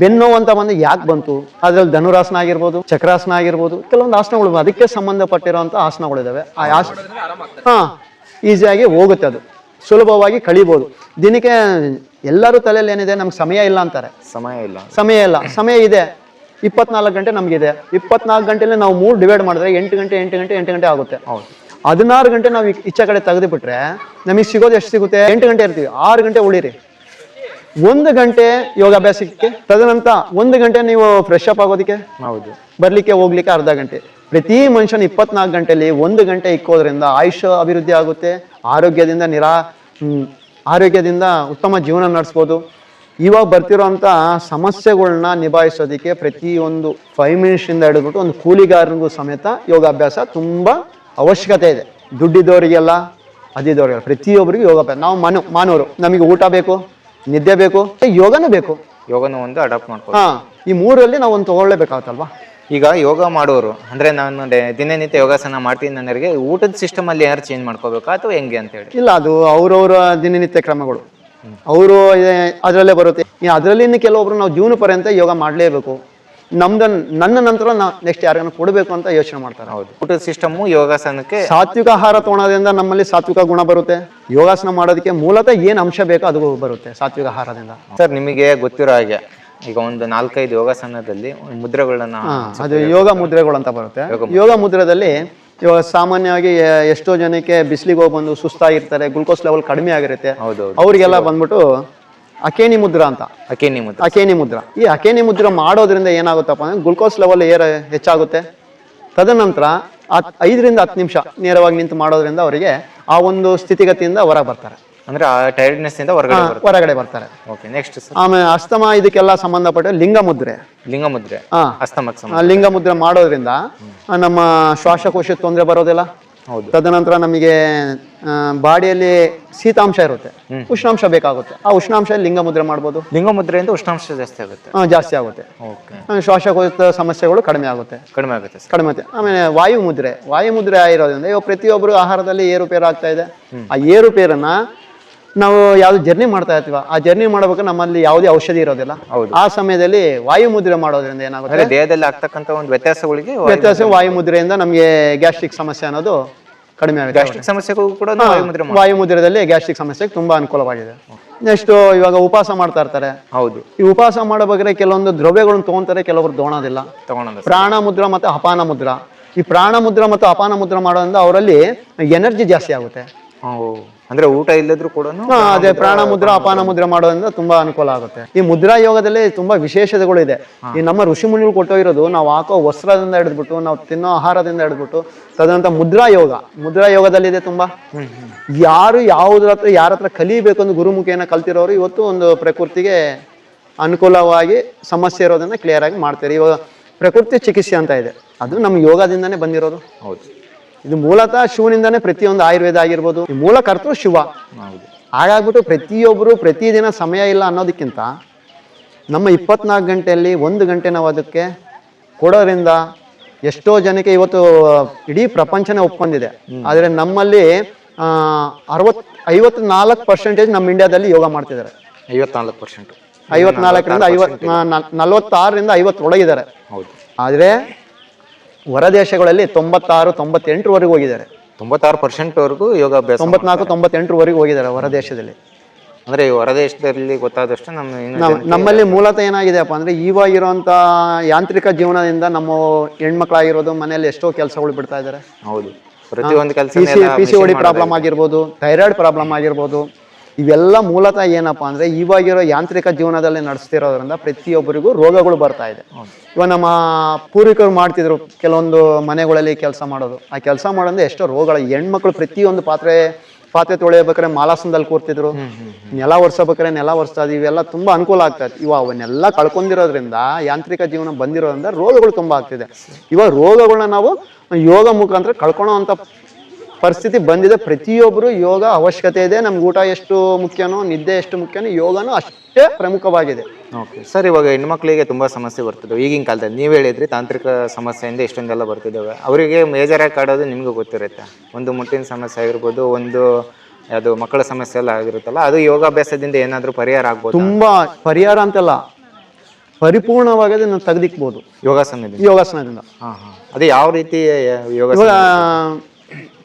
ಬೆನ್ನೋ ಅಂತ ಬಂದು ಯಾಕೆ ಬಂತು? ಅದ್ರಲ್ಲಿ ಧನುರಾಸನ ಆಗಿರ್ಬೋದು ಚಕ್ರಾಸನ ಆಗಿರ್ಬೋದು ಕೆಲವೊಂದು ಆಸನಗಳು ಅದಕ್ಕೆ ಸಂಬಂಧಪಟ್ಟಿರುವಂಥ ಆಸನಗಳಿದ್ದಾವೆ ಆ ಆಸ ಹಾಂ ಈಸಿಯಾಗಿ ಹೋಗುತ್ತೆ ಅದು. ಸುಲಭವಾಗಿ ಕಳಿಬೋದು. ದಿನಕ್ಕೆ ಎಲ್ಲರೂ ತಲೆಯಲ್ಲಿ ಏನಿದೆ? ನಮ್ಗೆ ಸಮಯ ಇಲ್ಲ ಅಂತಾರೆ. ಸಮಯ ಇಲ್ಲ. ಸಮಯ ಇಲ್ಲ. ಸಮಯ ಇದೆ. ಇಪ್ಪತ್ನಾಲ್ಕು ಗಂಟೆ ನಮಗಿದೆ ಇಪ್ಪತ್ನಾಲ್ಕು ಗಂಟೆಲಿ ನಾವು ಮೂರು ಡಿವೈಡ್ ಮಾಡಿದ್ರೆ ಎಂಟು ಗಂಟೆ ಎಂಟು ಗಂಟೆ ಎಂಟು ಗಂಟೆ ಆಗುತ್ತೆ. ಹೌದು. ಹದಿನಾರು ಗಂಟೆ ನಾವು ಈಚೆ ಕಡೆ ತೆಗೆದು ಬಿಟ್ರೆ ನಮಗೆ ಸಿಗೋದು ಎಷ್ಟು ಸಿಗುತ್ತೆ? ಎಂಟು ಗಂಟೆ ಇರ್ತೀವಿ. ಆರು ಗಂಟೆ ಉಳಿರಿ. ಒಂದು ಗಂಟೆ ಯೋಗಾಭ್ಯಾಸಕ್ಕೆ ತದನಂತರ ಒಂದು ಗಂಟೆ ನೀವು ಫ್ರೆಶ್ ಅಪ್ ಆಗೋದಕ್ಕೆ? ಹೌದು. ಬರ್ಲಿಕ್ಕೆ ಹೋಗ್ಲಿಕ್ಕೆ ಅರ್ಧ ಗಂಟೆ. ಪ್ರತಿ ಮನುಷ್ಯನ ಇಪ್ಪತ್ನಾಲ್ಕು ಗಂಟೆಯಲ್ಲಿ ಒಂದು ಗಂಟೆ ಇಕ್ಕೋದ್ರಿಂದ ಆಯುಷ್ಯ ಅಭಿವೃದ್ಧಿ ಆಗುತ್ತೆ ಆರೋಗ್ಯದಿಂದ ನಿರಾ ಆರೋಗ್ಯದಿಂದ ಉತ್ತಮ ಜೀವನ ನಡೆಸ್ಬೋದು. ಇವಾಗ ಬರ್ತಿರೋಂಥ ಸಮಸ್ಯೆಗಳನ್ನ ನಿಭಾಯಿಸೋದಕ್ಕೆ ಪ್ರತಿಯೊಂದು ಫೈವ್ ಮಿನಿಟ್ಸಿಂದ ಹಿಡಿದ್ಬಿಟ್ಟು ಒಂದು ಕೂಲಿಗಾರನಿಗೂ ಸಮೇತ ಯೋಗಾಭ್ಯಾಸ ತುಂಬ ಅವಶ್ಯಕತೆ ಇದೆ. ದುಡ್ಡಿದ್ದವರಿಗೆಲ್ಲ ಅದಿದ್ದವರಿಗೆಲ್ಲ ಪ್ರತಿಯೊಬ್ಬರಿಗೂ ಯೋಗಾಭ್ಯಾಸ. ನಾವು ಮಾನು ಮಾನವರು ನಮಗೆ ಊಟ ಬೇಕು? ನಿದ್ದೆ ಬೇಕು? ಯೋಗನೂ ಬೇಕು. ಯೋಗನ ಒಂದು ಅಡಾಪ್ಟ್ ಮಾಡ್ಕೋ ಹಾ ಈ ಮೂರಲ್ಲಿ ನಾವು ಒಂದು ತಗೊಳ್ಳೇಬೇಕಾಗತ್ತಲ್ವಾ ಈಗ ಯೋಗ ಮಾಡೋರು ಅಂದ್ರೆ ನಾನು ಡೆ- ದಿನನಿತ್ಯ ಯೋಗಾಸನ ಮಾಡ್ತೀನಿ ನನಗೆ ಊಟದ ಸಿಸ್ಟಮ್ ಅಲ್ಲಿ ಏನಾದ್ರು ಚೇಂಜ್ ಮಾಡ್ಕೋಬೇಕಾ ಅಥವಾ ಹೆಂಗೆ ಅಂತ ಹೇಳಿ? ಇಲ್ಲ ಅದು ಅವ್ರವ್ರ ದಿನನಿತ್ಯ ಕ್ರಮಗಳು. ಅವರು ಅದರಲ್ಲೇ ಬರುತ್ತೆ. ಅದರಲ್ಲಿ ಇನ್ನು ಕೆಲವೊಬ್ರು ನಾವು ಜೀವನ ಪರ್ಯಂತ ಯೋಗ ಮಾಡಲೇಬೇಕು. ನಮ್ದು ನನ್ನ ನಂತರ ನಾ ನೆಕ್ಸ್ಟ್ ಯಾರಿಗಾನ ಕೊಡಬೇಕು ಅಂತ ಯೋಚನೆ ಮಾಡ್ತಾರೆ. ಹೌದು. ಊಟದ ಸಿಸ್ಟಮ್ ಯೋಗಾಸನಕ್ಕೆ ಸಾತ್ವಿಕ ಆಹಾರ ತೊಗೊಳೋದ್ರಿಂದ ನಮ್ಮಲ್ಲಿ ಸಾತ್ವಿಕ ಗುಣ ಬರುತ್ತೆ. ಯೋಗಾಸನ ಮಾಡೋದಕ್ಕೆ ಮೂಲತಃ ಏನು ಅಂಶ ಬೇಕೋ ಅದು ಬರುತ್ತೆ ಸಾತ್ವಿಕ ಆಹಾರದಿಂದ. ಸರ್ ನಿಮಗೆ ಗೊತ್ತಿರೋ ಹಾಗೆ ಈಗ ಒಂದು ನಾಲ್ಕೈದು ಯೋಗಾಸನದಲ್ಲಿ ಮುದ್ರೆಗಳನ್ನ ಅದು ಯೋಗ ಮುದ್ರೆಗಳು ಅಂತ ಬರುತ್ತೆ. ಯೋಗ ಮುದ್ರೆದಲ್ಲಿ ಇವಾಗ ಸಾಮಾನ್ಯವಾಗಿ ಎಷ್ಟೋ ಜನಕ್ಕೆ ಬಿಸಿಲಿಗೆ ಹೋಗಿ ಬಂದು ಸುಸ್ತಾಗಿರ್ತಾರೆ ಗ್ಲುಕೋಸ್ ಲೆವೆಲ್ ಕಡಿಮೆ ಆಗಿರುತ್ತೆ. ಅವರಿಗೆಲ್ಲ ಬಂದ್ಬಿಟ್ಟು ಅಕೇನಿ ಮುದ್ರ ಅಂತ. ಅಕೇನಿ ಮುದ್ರ. ಅಕೇನಿ ಮುದ್ರ. ಈ ಅಕೇನಿ ಮುದ್ರ ಮಾಡೋದ್ರಿಂದ ಏನಾಗುತ್ತಪ್ಪ ಅಂದ್ರೆ ಗ್ಲುಕೋಸ್ ಲೆವೆಲ್ ಏರ ಹೆಚ್ಚಾಗುತ್ತೆ. ತದನಂತರ ಐದರಿಂದ ಹತ್ತು ನಿಮಿಷ ನೇರವಾಗಿ ನಿಂತು ಮಾಡೋದ್ರಿಂದ ಅವರಿಗೆ ಆ ಒಂದು ಸ್ಥಿತಿಗತಿಯಿಂದ ಹೊರಗೆ ಬರ್ತಾರೆ. ಅಂದ್ರೆ ಆ ಟೈರ್ಡ್ನೆಸ್ ಇಂದ ಹೊರಗಡೆ ಹೊರಗಡೆ ಬರ್ತಾರೆ. ಓಕೆ ನೆಕ್ಸ್ಟ್ ಆಮೇಲೆ ಅಸ್ತಮ ಇದಕ್ಕೆಲ್ಲ ಸಂಬಂಧಪಟ್ಟ ಲಿಂಗ ಮುದ್ರೆ. ಲಿಂಗ ಮುದ್ರೆ. ಲಿಂಗ ಮುದ್ರೆ ಮಾಡೋದ್ರಿಂದ ನಮ್ಮ ಶ್ವಾಸಕೋಶಕ್ಕೆ ತೊಂದರೆ ಬರೋದಿಲ್ಲ. ತದನಂತರ ನಮಗೆ ಬಾಡಿಯಲ್ಲಿ ಶೀತಾಂಶ ಇರುತ್ತೆ. ಉಷ್ಣಾಂಶ ಬೇಕಾಗುತ್ತೆ. ಆ ಉಷ್ಣಾಂಶ ಲಿಂಗ ಮುದ್ರೆ ಮಾಡ್ಬೋದು? ಲಿಂಗ ಮುದ್ರೆಯಿಂದ ಉಷ್ಣಾಂಶ ಜಾಸ್ತಿ ಆಗುತ್ತೆ. ಜಾಸ್ತಿ ಆಗುತ್ತೆ. ಶ್ವಾಸಕೋಶ ಸಮಸ್ಯೆಗಳು ಕಡಿಮೆ ಆಗುತ್ತೆ. ಕಡಿಮೆ ಆಗುತ್ತೆ ಕಡಿಮೆ ಆಗುತ್ತೆ. ಆಮೇಲೆ ವಾಯು ಮುದ್ರೆ ವಾಯು ಮುದ್ರೆ ಆಗಿರೋದ್ರಿಂದ ಇವಾಗ ಪ್ರತಿಯೊಬ್ಬರು ಆಹಾರದಲ್ಲಿ ಏರುಪೇರು ಆಗ್ತಾ ಇದೆ ಆ ಏರುಪೇರನ್ನ ನಾವು ಯಾವ್ದು ಜರ್ನಿ ಮಾಡ್ತಾ ಇರ್ತೀವ ಆ ಜರ್ನಿ ಮಾಡಬೇಕು ನಮ್ಮಲ್ಲಿ ಯಾವುದೇ ಔಷಧಿ ಇರೋದಿಲ್ಲ. ಹೌದು. ಆ ಸಮಯದಲ್ಲಿ ವಾಯು ಮುದ್ರೆ ಮಾಡೋದ್ರಿಂದ ಏನಾಗುತ್ತೆ? ದೇಹದಲ್ಲಿ ಆಗ್ತಕ್ಕಂಥ ಒಂದು ವ್ಯತ್ಯಾಸಗಳಿಗೆ ವ್ಯತ್ಯಾಸ ವಾಯು ಮುದ್ರೆಯಿಂದ ನಮಗೆ ಗ್ಯಾಸ್ಟ್ರಿಕ್ ಸಮಸ್ಯೆ ಅನ್ನೋದು ಕಡಿಮೆ ಆಗುತ್ತೆ. ಗ್ಯಾಸ್ಟ್ರಿಕ್ ಸಮಸ್ಯೆಗೂ ಕೂಡ ವಾಯು ಮುದ್ರೆ ಮಾಡ್- ವಾಯು ಮುದ್ರದಲ್ಲಿ ಗ್ಯಾಸ್ಟ್ರಿಕ್ ಸಮಸ್ಯೆಗೆ ತುಂಬಾ ಅನುಕೂಲವಾಗಿದೆ. ನೆಕ್ಸ್ಟ್ ಇವಾಗ ಉಪವಾಸ ಮಾಡ್ತಾ ಇರ್ತಾರೆ. ಹೌದು. ಈ ಉಪವಾಸ ಮಾಡಬೇಕಾದ್ರೆ ಕೆಲವೊಂದು ದ್ರವ್ಯಗಳನ್ನು ತಗೊಂತಾರೆ ಕೆಲವರು ದೋಣೋದಿಲ್ಲ. ಪ್ರಾಣ ಮುದ್ರ ಮತ್ತೆ ಅಪಾನ ಮುದ್ರ. ಈ ಪ್ರಾಣ ಮುದ್ರ ಮತ್ತು ಅಪಾನ ಮುದ್ರ ಮಾಡೋದ್ರಿಂದ ಅವರಲ್ಲಿ ಎನರ್ಜಿ ಜಾಸ್ತಿ ಆಗುತ್ತೆ. ಅಂದ್ರೆ ಊಟ ಇಲ್ಲದ್ರು ಕೂಡ ಅದೇ ಪ್ರಾಣ ಮುದ್ರ ಅಪಾನ ಮುದ್ರ ಮಾಡೋದ್ರಿಂದ ತುಂಬಾ ಅನುಕೂಲ ಆಗುತ್ತೆ. ಈ ಮುದ್ರಾ ಯೋಗದಲ್ಲಿ ತುಂಬಾ ವಿಶೇಷತೆಗಳು ಇದೆ. ಈ ನಮ್ಮ ಋಷಿ ಮುನಿಗಳು ಕೊಟ್ಟೋಗಿರೋದು ನಾವು ಹಾಕೋ ವಸ್ತ್ರದಿಂದ ಹಿಡಿದ್ಬಿಟ್ಟು ನಾವು ತಿನ್ನೋ ಆಹಾರದಿಂದ ಹಿಡಿದ್ಬಿಟ್ಟು ತದನಂತರ ಮುದ್ರಾ ಯೋಗ. ಮುದ್ರಾ ಯೋಗದಲ್ಲಿದೆ ತುಂಬಾ? ಯಾರು ಯಾವ್ದ್ರ ಹತ್ರ ಯಾರ ಹತ್ರ ಕಲಿಬೇಕು ಅಂತ ಗುರುಮುಖಿಯನ್ನ ಕಲ್ತಿರೋರು ಇವತ್ತು ಒಂದು ಪ್ರಕೃತಿಗೆ ಅನುಕೂಲವಾಗಿ ಸಮಸ್ಯೆ ಇರೋದನ್ನ ಕ್ಲಿಯರ್ ಆಗಿ ಮಾಡ್ತಾರೆ. ಇವಾಗ ಪ್ರಕೃತಿ ಚಿಕಿತ್ಸೆ ಅಂತ ಇದೆ. ಅದು ನಮ್ಮ ಯೋಗದಿಂದನೇ ಬಂದಿರೋದು. ಹೌದು. ಇದು ಮೂಲತಃ ಶಿವನಿಂದಾನೇ ಪ್ರತಿಯೊಂದು ಆಯುರ್ವೇದ ಆಗಿರ್ಬೋದು ಈ ಮೂಲ ಕರ್ತೃ ಶಿವ. ಹಾಗಾಗ್ಬಿಟ್ಟು ಪ್ರತಿಯೊಬ್ಬರು ಪ್ರತಿದಿನ ಸಮಯ ಇಲ್ಲ ಅನ್ನೋದಕ್ಕಿಂತ ನಮ್ಮ ಇಪ್ಪತ್ನಾಲ್ಕು ಗಂಟೆಯಲ್ಲಿ ಒಂದು ಗಂಟೆ ನಾವು ಅದಕ್ಕೆ ಕೊಡೋದ್ರಿಂದ ಎಷ್ಟೋ ಜನಕ್ಕೆ ಇವತ್ತು ಇಡೀ ಪ್ರಪಂಚನೇ ಒಪ್ಕೊಂಡಿದೆ ಆದರೆ ನಮ್ಮಲ್ಲಿ ಅರವತ್ ನಾಲ್ಕು ಪರ್ಸೆಂಟೇಜ್ ನಮ್ಮ ಇಂಡಿಯಾದಲ್ಲಿ ಯೋಗ ಮಾಡ್ತಿದ್ದಾರೆ. ಐವತ್ನಾಲ್ಕು ಪರ್ಸೆಂಟ್ ಐವತ್ನಾಲ್ಕರಿಂದ ಐವತ್ ನಲವತ್ತಾರರಿಂದ ಐವತ್ತೊಳಗಿದ್ದಾರೆ ಹೌದು. ಆದರೆ ಹೊರ ದೇಶಗಳಲ್ಲಿ ತೊಂಬತ್ತಾರು ತೊಂಬತ್ತೆಂಟರವರೆಗೂ ಹೋಗಿದ್ದಾರೆ. ತೊಂಬತ್ತಾರು ಪರ್ಸೆಂಟ್ ವರೆಗೂ ಯೋಗಾಭ್ಯಾಸ ತೊಂಬತ್ನಾಲ್ಕು ತೊಂಬತ್ತೆಂಟರವರೆಗೂ ಹೋಗಿದ್ದಾರೆ ಹೊರ ದೇಶದಲ್ಲಿ ಅಂದ್ರೆ ಈ ಹೊರದೇಶದಲ್ಲಿ ಗೊತ್ತಾದಷ್ಟು ನಮ್ಮ ನಮ್ಮಲ್ಲಿ ಮೂಲತಃ ಏನಾಗಿದೆಪ್ಪ ಅಂದ್ರೆ ಇವಾಗಿರುವಂತ ಯಾಂತ್ರಿಕ ಜೀವನದಿಂದ ನಮ್ಮ ಹೆಣ್ಮಕ್ಳಾಗಿರೋದು ಮನೆಯಲ್ಲಿ ಎಷ್ಟೋ ಕೆಲಸಗಳು ಬಿಡ್ತಾ ಇದ್ದಾರೆ. ಹೌದು. ಪ್ರತಿಯೊಂದು ಕೆಲಸ P C P C O D problem ಆಗಿರ್ಬೋದು ಥೈರಾಯ್ಡ್ ಪ್ರಾಬ್ಲಮ್ ಆಗಿರ್ಬೋದು ಇವೆಲ್ಲ ಮೂಲತಃ ಏನಪ್ಪ ಅಂದ್ರೆ ಇವಾಗಿರೋ ಯಾಂತ್ರಿಕ ಜೀವನದಲ್ಲಿ ನಡೆಸ್ತಿರೋದ್ರಿಂದ ಪ್ರತಿಯೊಬ್ಬರಿಗೂ ರೋಗಗಳು ಬರ್ತಾ ಇದೆ. ಇವಾಗ ನಮ್ಮ ಪೂರ್ವಿಕರು ಮಾಡ್ತಿದ್ರು ಕೆಲವೊಂದು ಮನೆಗಳಲ್ಲಿ ಕೆಲಸ ಮಾಡೋದು. ಆ ಕೆಲಸ ಮಾಡೋದ್ರೆ ಎಷ್ಟೋ ರೋಗಗಳು ಹೆಣ್ಮಕ್ಳು ಪ್ರತಿಯೊಂದು ಪಾತ್ರೆ ಪಾತ್ರೆ ತೊಳೆಯಬೇಕಾದ್ರೆ ಮಾಲಾಸನದಲ್ಲಿ ಕೂರ್ತಿದ್ರು ನೆಲ ಒರ್ಸಬೇಕಾದ್ರೆ ನೆಲ ಒರೆಸ್ತಾ ಇದ್ವಿ ಇವೆಲ್ಲ ತುಂಬಾ ಅನುಕೂಲ ಆಗ್ತಾ ಇತ್ತು. ಇವಾಗ ಅವನ್ನೆಲ್ಲ ಕಳ್ಕೊಂಡಿರೋದ್ರಿಂದ ಯಾಂತ್ರಿಕ ಜೀವನ ಬಂದಿರೋದ್ರಿಂದ ರೋಗಗಳು ತುಂಬಾ ಆಗ್ತಿದೆ. ಇವಾಗ ರೋಗಗಳನ್ನ ನಾವು ಯೋಗ ಮುಖಾಂತರ ಕಳ್ಕೊಳ್ಳೋ ಅಂತ ಪರಿಸ್ಥಿತಿ ಬಂದಿದೆ. ಪ್ರತಿಯೊಬ್ಬರು ಯೋಗ ಅವಶ್ಯಕತೆ ಇದೆ. ನಮ್ಗೆ ಊಟ ಎಷ್ಟು ಮುಖ್ಯನೋ ನಿದ್ದೆ ಎಷ್ಟು ಮುಖ್ಯನೋ ಯೋಗನೂ ಅಷ್ಟೇ ಪ್ರಮುಖವಾಗಿದೆ. ಓಕೆ. ಸರ್ ಇವಾಗ ಹೆಣ್ಮಕ್ಳಿಗೆ ತುಂಬಾ ಸಮಸ್ಯೆ ಬರ್ತದೆ. ಈಗಿನ ಕಾಲದಲ್ಲಿ ನೀವು ಹೇಳಿದ್ರಿ ತಾಂತ್ರಿಕ ಸಮಸ್ಯೆಯಿಂದ ಇಷ್ಟೊಂದೆಲ್ಲ ಬರ್ತಿದ್ದಾವೆ ಅವರಿಗೆ ಮೇಜರ್ ಆಗಿ ಕಾಡೋದು ನಿಮಗೂ ಗೊತ್ತಿರುತ್ತೆ. ಒಂದು ಮುಟ್ಟಿನ ಸಮಸ್ಯೆ ಆಗಿರ್ಬೋದು ಒಂದು ಅದು ಮಕ್ಕಳ ಸಮಸ್ಯೆ ಎಲ್ಲ ಆಗಿರುತ್ತಲ್ಲ ಅದು ಯೋಗಾಭ್ಯಾಸದಿಂದ ಏನಾದರೂ ಪರಿಹಾರ ಆಗ್ಬೋದು? ತುಂಬಾ ಪರಿಹಾರ ಅಂತಲ್ಲ ಪರಿಪೂರ್ಣವಾಗಿ ಅದನ್ನು ತೆಗೆದಿಕ್ಬೋದು. ಯೋಗಾಸನದಿಂದ? ಯೋಗಾಸನದಿಂದ. ಹಾಂ ಹಾಂ. ಅದು ಯಾವ ರೀತಿ ಯೋಗ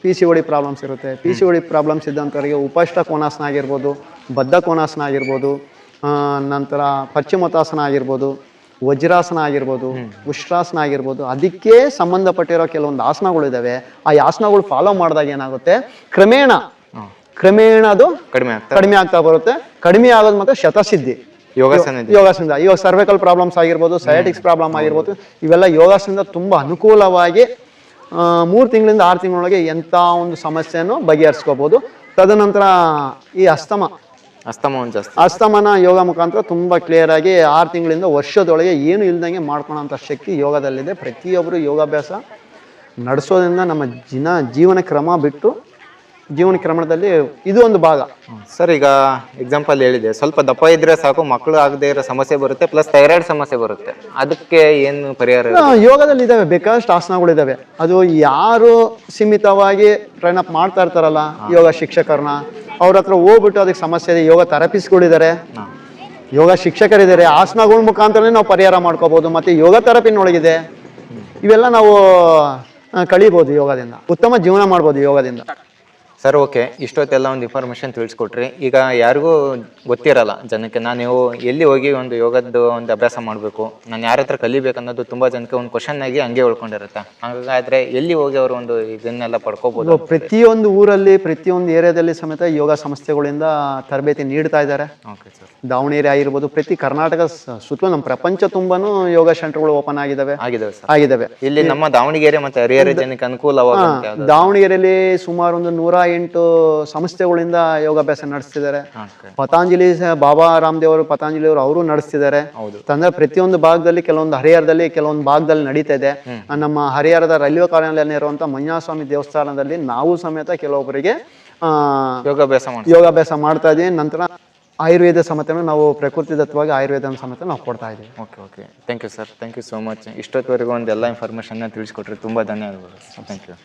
P C O D problems ಇರುತ್ತೆ. P C O D problems ಇದ್ದಂಥವರಿಗೆ ಉಪಷ್ಟ ಕೋನಾಸನ ಆಗಿರ್ಬೋದು ಬದ್ಧ ಕೋನಾಸನ ಆಗಿರ್ಬೋದು ನಂತರ ಪಶ್ಚಿಮತಾಸನ ಆಗಿರ್ಬೋದು ವಜ್ರಾಸನ ಆಗಿರ್ಬೋದು ಉಷ್ಟ್ರಾಸನ ಆಗಿರ್ಬೋದು ಅದಕ್ಕೆ ಸಂಬಂಧಪಟ್ಟಿರೋ ಕೆಲವೊಂದು ಆಸನಗಳು ಇದ್ದಾವೆ ಆ ಆಸನಗಳು ಫಾಲೋ ಮಾಡಿದಾಗ ಏನಾಗುತ್ತೆ? ಕ್ರಮೇಣ ಕ್ರಮೇಣ ಅದು ಕಡಿಮೆ ಕಡಿಮೆ ಆಗ್ತಾ ಬರುತ್ತೆ. ಕಡಿಮೆ ಆಗೋದು ಮತ್ತೆ ಶತಸಿದ್ಧಿ. ಯೋಗಾಸನ ಯೋಗಾಸನದಿಂದ. ಇವಾಗ ಸರ್ವೈಕಲ್ ಪ್ರಾಬ್ಲಮ್ಸ್ ಆಗಿರ್ಬೋದು ಸಯಾಟಿಕ್ಸ್ ಪ್ರಾಬ್ಲಮ್ ಆಗಿರ್ಬೋದು ಇವೆಲ್ಲ ಯೋಗಾಸನದಿಂದ ತುಂಬಾ ಅನುಕೂಲವಾಗಿ ಮೂರು ತಿಂಗಳಿಂದ ಆರು ತಿಂಗಳೊಳಗೆ ಎಂಥ ಒಂದು ಸಮಸ್ಯೆಯನ್ನು ಬಗೆಹರಿಸ್ಕೋಬೋದು. ತದನಂತರ ಈ ಅಸ್ತಮ. ಅಸ್ತಮ ಒಂದು ಅಸ್ತಮನ ಯೋಗ ಮುಖಾಂತರ ತುಂಬ ಕ್ಲಿಯರ್ ಆಗಿ ಆರು ತಿಂಗಳಿಂದ ವರ್ಷದೊಳಗೆ ಏನು ಇಲ್ದಂಗೆ ಮಾಡ್ಕೊಳೋಂಥ ಶಕ್ತಿ ಯೋಗದಲ್ಲಿದೆ. ಪ್ರತಿಯೊಬ್ಬರು ಯೋಗಾಭ್ಯಾಸ ನಡೆಸೋದ್ರಿಂದ ನಮ್ಮ ಜಿನ ಜೀವನ ಕ್ರಮ ಬಿಟ್ಟು ಜೀವನ ಕ್ರಮಣದಲ್ಲಿ ಇದು ಒಂದು ಭಾಗ. ಸರ್ ಈಗ ಎಕ್ಸಾಂಪಲ್ ಹೇಳಿದೆ. ಸ್ವಲ್ಪ ದಪ್ಪ ಇದ್ರೆ ಸಾಕು ಮಕ್ಕಳು ಆಗದೆ ಇರೋ ಸಮಸ್ಯೆ ಬರುತ್ತೆ ಪ್ಲಸ್ ಥೈರಾಯ್ಡ್ ಸಮಸ್ಯೆ ಬರುತ್ತೆ. ಅದಕ್ಕೆ ಏನು ಪರಿಹಾರ ಆ, ಯೋಗದಲ್ಲಿ ಇದಾವೆ ಬೇಕಾದಷ್ಟು ಇದಾವೆ. ಅದು ಯಾರು ಸೀಮಿತವಾಗಿ ಟ್ರೈನ್ ಅಪ್ ಮಾಡ್ತಾ ಇರ್ತಾರಲ್ಲ ಯೋಗ ಶಿಕ್ಷಕರನ್ನ ಅವ್ರ ಹತ್ರ ಹೋಗ್ಬಿಟ್ಟು ಅದಕ್ಕೆ ಸಮಸ್ಯೆ ಇದೆ ಯೋಗ ಥೆರಪಿಸ್ಟ್ಗಳಿದ್ದಾರೆ ಯೋಗ ಶಿಕ್ಷಕರಿದ್ದಾರೆ ಆಸನಗಳ ಮುಖಾಂತರನೇ ನಾವು ಪರಿಹಾರ ಮಾಡ್ಕೋಬಹುದು ಮತ್ತೆ ಯೋಗ ಥೆರಪಿನೊಳಗಿದೆ. ಇವೆಲ್ಲ ನಾವು ಕಳಿಬಹುದು ಯೋಗದಿಂದ. ಉತ್ತಮ ಜೀವನ ಮಾಡ್ಬೋದು ಯೋಗದಿಂದ. ಸರ್ ಓಕೆ ಇಷ್ಟೊತ್ತೆಲ್ಲ ಒಂದು ಇನ್ಫಾರ್ಮೇಷನ್ ತಿಳಿಸ್ಕೊಟ್ರಿ. ಈಗ ಯಾರಿಗೂ ಗೊತ್ತಿರಲ್ಲ ಜನಕ್ಕೆ. ನಾನು ನೀವು ಎಲ್ಲಿ ಹೋಗಿ ಒಂದು ಯೋಗದ್ದು ಒಂದು ಅಭ್ಯಾಸ ಮಾಡಬೇಕು? ನಾನು ಯಾರ ಹತ್ರ ಕಲಿಬೇಕು ಅನ್ನೋದು ತುಂಬ ಜನಕ್ಕೆ ಒಂದು ಕ್ವಶನ್ ಆಗಿ ಹಂಗೆ ಉಳ್ಕೊಂಡಿರುತ್ತೆ. ಹಾಗಾದ್ರೆ ಎಲ್ಲಿ ಹೋಗಿ ಅವರು ಒಂದು ಇದನ್ನೆಲ್ಲ ಪಡ್ಕೋಬೋದು? ಪ್ರತಿಯೊಂದು ಊರಲ್ಲಿ ಪ್ರತಿಯೊಂದು ಏರಿಯಾದಲ್ಲಿ ಸಮೇತ ಯೋಗ ಸಂಸ್ಥೆಗಳಿಂದ ತರಬೇತಿ ನೀಡ್ತಾ ಇದ್ದಾರೆ. ದಾವಣಗೆರೆ ಆಗಿರ್ಬೋದು ಪ್ರತಿ ಕರ್ನಾಟಕ ಸುತ್ತ ಸುತ್ತಲೂ ನಮ್ಮ ಪ್ರಪಂಚ ತುಂಬಾನು ಯೋಗ ಸೆಂಟರ್ಗಳು ಓಪನ್ ಆಗಿದಾವೆ ಆಗಿದಾವೆ ಇಲ್ಲಿ ನಮ್ಮ ದಾವಣಗೆರೆ ಮತ್ತೆ ಹರಿಹರ ಜನಕ್ಕೆ ಅನುಕೂಲವಾದ ದಾವಣಗೆರೆಯಲ್ಲಿ ಸುಮಾರು ಒಂದು ನೂರ ಎಂಟು ಸಂಸ್ಥೆಗಳಿಂದ ಯೋಗಾಭ್ಯಾಸ ನಡೆಸ್ತಿದ್ದಾರೆ. ಪತಂಜಲಿ ಬಾಬಾ ರಾಮದೇವ್ ಅವರು ಪತಾಂಜಲಿ ಅವರು ಅವರು ನಡೆಸ್ತಿದ್ದಾರೆ. ತಂದ್ರೆ ಪ್ರತಿಯೊಂದು ಭಾಗದಲ್ಲಿ ಕೆಲವೊಂದು ಹರಿಹರದಲ್ಲಿ ಕೆಲವೊಂದು ಭಾಗದಲ್ಲಿ ನಡೀತಾ ಇದೆ. ನಮ್ಮ ಹರಿಹರದ ರೈಲ್ವೆ ಕಾಲೋನಿಯಲ್ಲಿ ಇರುವಂತಹ ಮಂಜಾಸ್ವಾಮಿ ದೇವಸ್ಥಾನದಲ್ಲಿ ನಾವು ಸಮೇತ ಕೆಲವೊಬ್ಬರಿಗೆ ಆ, ಯೋಗಾಭ್ಯಾಸ ಯೋಗಾಭ್ಯಾಸ ಮಾಡ್ತಾ ಇದೀವಿ. ನಂತರ ಆಯುರ್ವೇದ ಸಮೇತ ನಾವು ಪ್ರಕೃತಿ ದತ್ತವಾಗಿ ಆಯುರ್ವೇದ ಸಮೇತ ನಾವು ಕೊಡ್ತಾ ಇದ್ದೀವಿ okay okay. Thank you sir thank you so much ಇಷ್ಟೊತ್ತವರೆಗೂ ಒಂದೆಲ್ಲ ಇನ್ಫಾರ್ಮೇಷನ್ನ ತಿಳಿಸ್ಕೊಟ್ರಿ. ತುಂಬ ಧನ್ಯವಾದಗಳು. Thank you